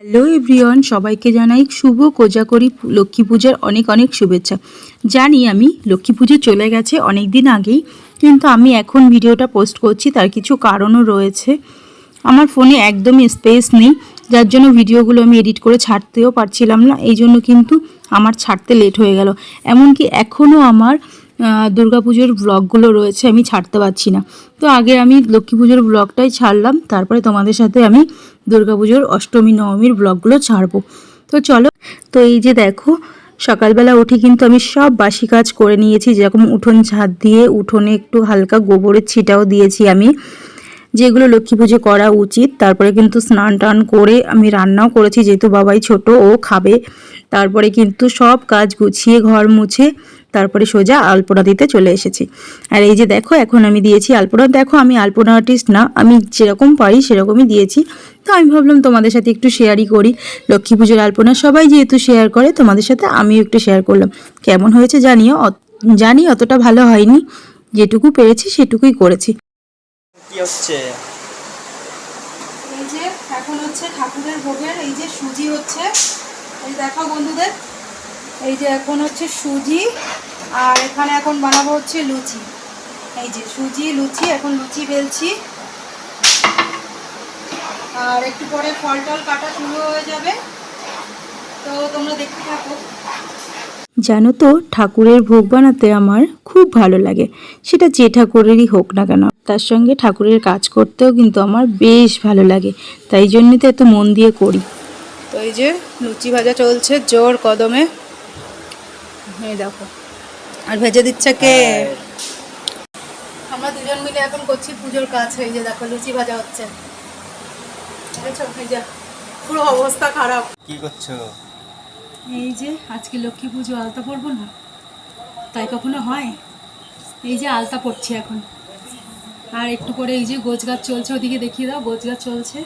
Hello everyone সবাইকে জানাই শুভ কোজাকরি লক্ষ্মী পূজার অনেক অনেক শুভেচ্ছা। জানি আমি লক্ষ্মী পুজো চলে গেছে অনেক দিন আগেই, কিন্তু আমি এখন ভিডিওটা পোস্ট করছি, তার কিছু কারণও রয়েছে। আমার ফোনে একদমই স্পেস নেই, যার জন্য ভিডিওগুলো আমি এডিট করে ছাড়তেও পারছিলাম না এই জন্য কিন্তু আমার ছাড়তে লেট হয়ে গেল। এমনকি এখনও আমার দুর্গাপুজোর ব্লগগুলো রয়েছে, আমি ছাড়তে পারছি না। তো আগে আমি লক্ষ্মী পুজোর ব্লগটাই ছাড়লাম, তারপরে তোমাদের সাথে আমি দুর্গাপুজোর অষ্টমী, নবমীর ব্লগগুলো ছাড়বো। তো চলো, তো এই যে দেখো, সকালবেলা উঠে কিন্তু আমি সব বাসি কাজ করে নিয়েছি, যেরকম উঠোন ঝাঁট দিয়ে, উঠোনে একটু হালকা গোবরের ছিটাও দিয়েছি আমি। যেগুলো লক্ষ্মী পুজো করা উচিত, তারপরে কিন্তু স্নান টান করে আমি রান্নাও করেছি, যেহেতু বাবাই ছোট, ও খাবে। তারপরে কিন্তু সব কাজ গুছিয়ে, ঘর মুছে তারপরে সোজা আলপনা দিতে চলে এসেছি। আর এই যে দেখো এখন আমি দিয়েছি আলপনা। দেখো আমি আলপনা আর্টিস্ট না আমি যেরকম পারি সেরকমই দিয়েছি। তো আমি ভাবলাম তোমাদের সাথে একটু শেয়ারই করি। লক্ষ্মী পুজোর আলপনা সবাই যেহেতু শেয়ার করে তোমাদের সাথে আমিও একটু শেয়ার করলাম। কেমন হয়েছে জানিও অত- জানি অতটা ভালো হয়নি। যেটুকু পেরেছি সেটুকুই করেছি। কি হচ্ছে? এই যে এখন হচ্ছে ঠাকুরের ভোগের এই যে সুজি হচ্ছে। এই দেখো বন্ধুদের এই যে এখন হচ্ছে সুজি আর এখানে এখন বানাবো হচ্ছে লুচি। এই যে সুজি লুচি এখন লুচি বেলছি। আর একটু পরে ফল টল কাটা শুরু হয়ে যাবে। তো তোমরা দেখতে থাকো। জানো তো ঠাকুরের ভোগ বানাতে আমার খুব ভালো লাগে। সেটা যে ঠাকুরেরই হোক না কেন তার সঙ্গে ঠাকুরের কাজ করতেও কিন্তু আমার বেশ ভালো লাগে। তাই জন্যই তো এত মন দিয়ে করি। তো এই যে লুচি ভাজা চলছে জোর কদমে। এই দেখো। আর ভেজে দিচ্ছে কে? আমরা দুজন মিলে এখন করছি পুজোর কাজ এই যে দেখো লুচি ভাজা হচ্ছে। দেখেছ? এই যে পুরো অবস্থা খারাপ। কি করছ? এই যে আজকে লক্ষ্মী পুজো আলতা পরবো না? তাই কখনো হয়? এই যে আলতা পড়ছি এখন। আর একটু পরে এই যে গোছ গাছ চলছে ওদিকে দেখিয়ে দাও গোছ গাছ চলছে।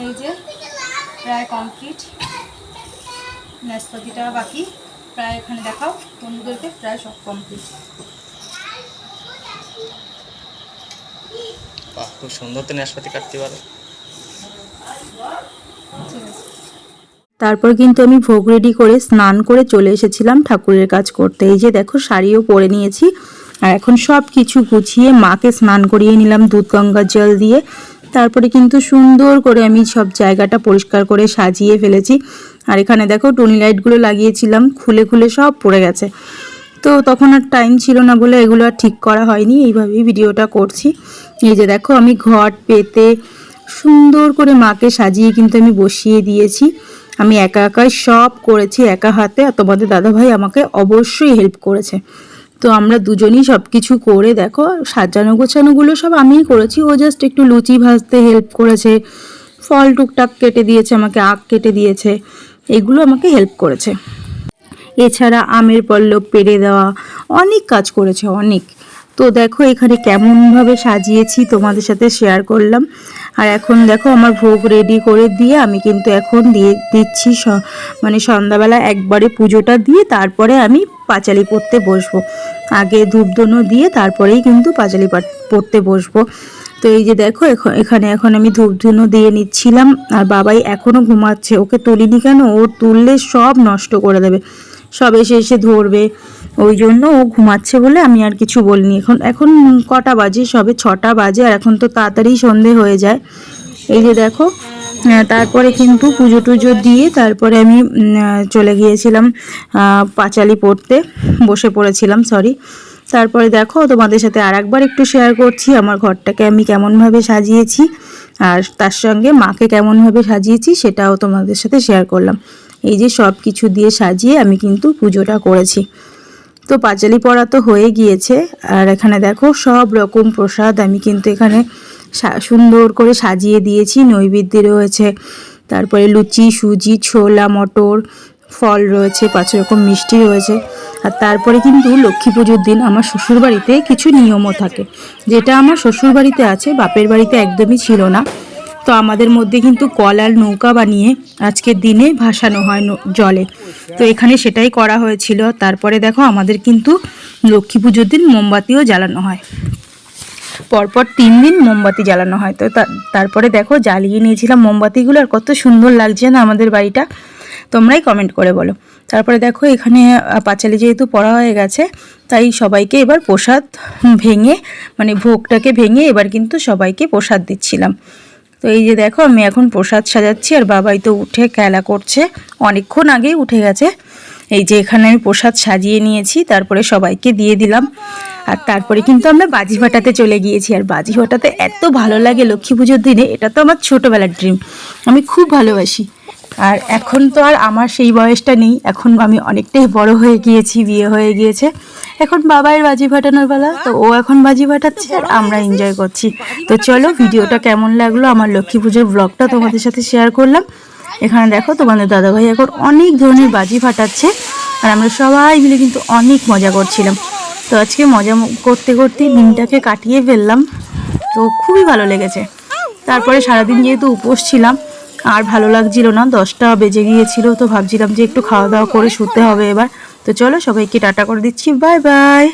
এই যে প্রায় কমপ্লিট। নাশপাতিটা বাকি। প্রায় এখানে দেখাও বন্ধুদেরকে প্রায় সব কমপ্লিট। বাহ খুব সুন্দর তো নাশপাতি কাটতে পারো। তারপর কিন্তু আমি ভোগ রেডি করে স্নান করে চলে এসেছিলাম ঠাকুরের কাজ করতে। এই যে দেখো শাড়িও পরে নিয়েছি। আর এখন সব কিছু গুছিয়ে মাকে স্নান করিয়ে নিলাম দুধ গঙ্গার জল দিয়ে। তারপরে কিন্তু সুন্দর করে আমি সব জায়গাটা পরিষ্কার করে সাজিয়ে ফেলেছি। আর এখানে দেখো টুনি লাইটগুলো লাগিয়েছিলাম, খুলে খুলে সব পড়ে গেছে। তো তখন আর টাইম ছিল না বলে এগুলো আর ঠিক করা হয়নি, এইভাবেই ভিডিওটা করছি। এই যে দেখো আমি ঘট পেতে সুন্দর করে মাকে সাজিয়ে কিন্তু আমি বসিয়ে দিয়েছি। আমি একা একাই সব করেছি, একা হাতে। আর তোমাদের দাদাভাই আমাকে অবশ্যই হেল্প করেছে। তো আমরা দুজনেই সব কিছু করে, দেখো, সাজানো গোছানোগুলো সব আমিই করেছি। ও জাস্ট একটু লুচি ভাজতে হেল্প করেছে, ফল টুকটাক কেটে দিয়েছে, আমাকে আখ কেটে দিয়েছে, এগুলো আমাকে হেল্প করেছে। এছাড়া আমের পল্লব পেরে দেওয়া, অনেক কাজ করেছে, অনেক। তো দেখো, এখানে কেমনভাবে সাজিয়েছি তোমাদের সাথে শেয়ার করলাম। আর এখন দেখো, আমার ভোগ রেডি করে দিয়ে আমি কিন্তু এখন দিয়ে দিচ্ছি মানে সন্ধ্যাবেলা একবারে পুজোটা দিয়ে তারপরে আমি পাঁচালি পড়তে বসবো। আগে ধূপধুনো দিয়ে তারপরেই কিন্তু পাঁচালি পড়তে বসবো। তো এই যে দেখো, এখ- এখানে এখন আমি ধূপধুনো দিয়ে নিচ্ছিলাম। আর বাবাই এখনও ঘুমাচ্ছে, ওকে তুলিনি কেন? ও তুললে সব নষ্ট করে দেবে। সব এসে এসে ধরবে। ওই জন্য ও ঘুমাচ্ছে বলে আমি আর কিছু বলিনি। এখন এখন কটা বাজে? সবে ছটা বাজে আর এখন তো তাড়াতাড়ি সন্ধে হয়ে যায়। এই যে দেখো তারপরে কিন্তু পুজো টুজো দিয়ে তারপরে আমি চলে গিয়েছিলাম পাঁচালি পড়তে, বসে পড়েছিলাম সরি তারপরে দেখো, তোমাদের সাথে আর একবার একটু শেয়ার করছি, আমার ঘরটাকে আমি কেমনভাবে সাজিয়েছি আর তার সঙ্গে মাকে কেমনভাবে সাজিয়েছি সেটাও তোমাদের সাথে শেয়ার করলাম। এই যে সব কিছু দিয়ে সাজিয়ে আমি কিন্তু পুজোটা করেছি। তো পাঁচালি পড়া তো হয়ে গিয়েছে। আর এখানে দেখো সব রকম প্রসাদ আমি কিন্তু এখানে সুন্দর করে সাজিয়ে দিয়েছি। নৈবেদ্য রয়েছে, তারপরে লুচি, সুজি, ছোলা, মটর, ফল রয়েছে, পাঁচ রকম মিষ্টি রয়েছে। আর তারপরে কিন্তু লক্ষ্মী পুজোর দিন আমার শ্বশুরবাড়িতে কিছু নিয়মও থাকে। যেটা আমার শ্বশুরবাড়িতে আছে, বাপের বাড়িতে একদমই ছিল না। তো আমাদের মধ্যে কিন্তু কল আর নৌকা বানিয়ে আজকের দিনে ভাসানো হয় জলে। তো এখানে সেটাই করা হয়েছিল। তারপরে দেখো আমাদের কিন্তু লক্ষ্মী পুজোর দিন মোমবাতিও জ্বালানো হয়। পরপর তিন দিন মোমবাতি জ্বালানো হয়। তো তারপরে দেখো জ্বালিয়ে নিয়েছিলাম মোমবাতিগুলো আর কত সুন্দর লাগছে না আমাদের বাড়িটা। তোমরাই কমেন্ট করে বলো। তারপরে দেখো এখানে পাঁচালি যেহেতু পড়া হয়ে গেছে, তাই সবাইকে এবার প্রসাদ ভেঙে মানে ভোগটাকে ভেঙে এবার কিন্তু সবাইকে প্রসাদ দিচ্ছিলাম। তো এই যে দেখো, আমি এখন প্রসাদ সাজাচ্ছি আর বাবাই তো উঠে খেলা করছে। অনেকক্ষণ আগেই উঠে গেছে। এই যে এখানে আমি প্রসাদ সাজিয়ে নিয়েছি, তারপরে সবাইকে দিয়ে দিলাম। আর তারপরে কিন্তু আমরা বাজি ফাটাতে চলে গিয়েছি। আর বাজি ফাটাতে এত ভালো লাগে লক্ষ্মী পুজোর দিনে, এটা তো আমার ছোটোবেলার ড্রিম আমি খুব ভালোবাসি। আর এখন তো আর আমার সেই বয়সটা নেই। এখন আমি অনেকটাই বড় হয়ে গিয়েছি, বিয়ে হয়ে গিয়েছে। এখন বাবাইয়ের বাজি ফাটানোর বেলা, তো ও এখন বাজি ফাটাচ্ছে আর আমরা এনজয় করছি। তো চলো, ভিডিওটা কেমন লাগল? আমার লক্ষ্মী পুজোর ব্লগটা তোমাদের সাথে শেয়ার করলাম। এখানে দেখো, তোমাদের দাদাভাই এখন অনেক ধরনের বাজি ফাটাচ্ছে আর আমরা সবাই মিলে কিন্তু অনেক মজা করছিলাম। তো আজকে মজা করতে করতে দিনটাকে কাটিয়ে ফেললাম। তো খুবই ভালো লেগেছে। তারপরে সারাদিন যেহেতু উপোস ছিলাম আর ভালো লাগছিল না, দশটা বেজে গিয়েছিল, তো ভাবছিলাম যে একটু খাওয়া দাওয়া করে শুতে হবে এবার। তো চলো সবাইকে টাটা করে দিচ্ছি, বাই বাই।